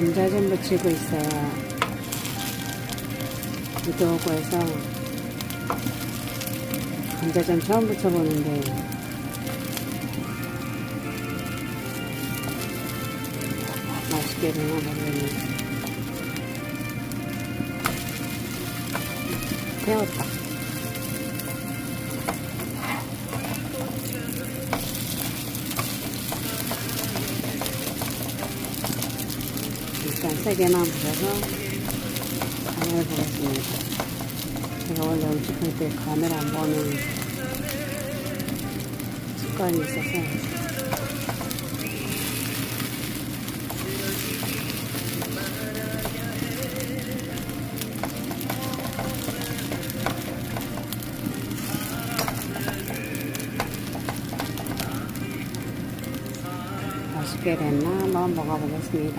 감자전 무치고 있어요. 무더고 해서 감자전 처음 부쳐보는데 맛있게 되나 모르겠네. 배웠다. 일단 세 개만 부셔서 간을 보겠습니다. 제가 원래 음식할 때 간을 안 보는 습관이 있어서 맛있게 됐나 한번 먹어보겠습니다.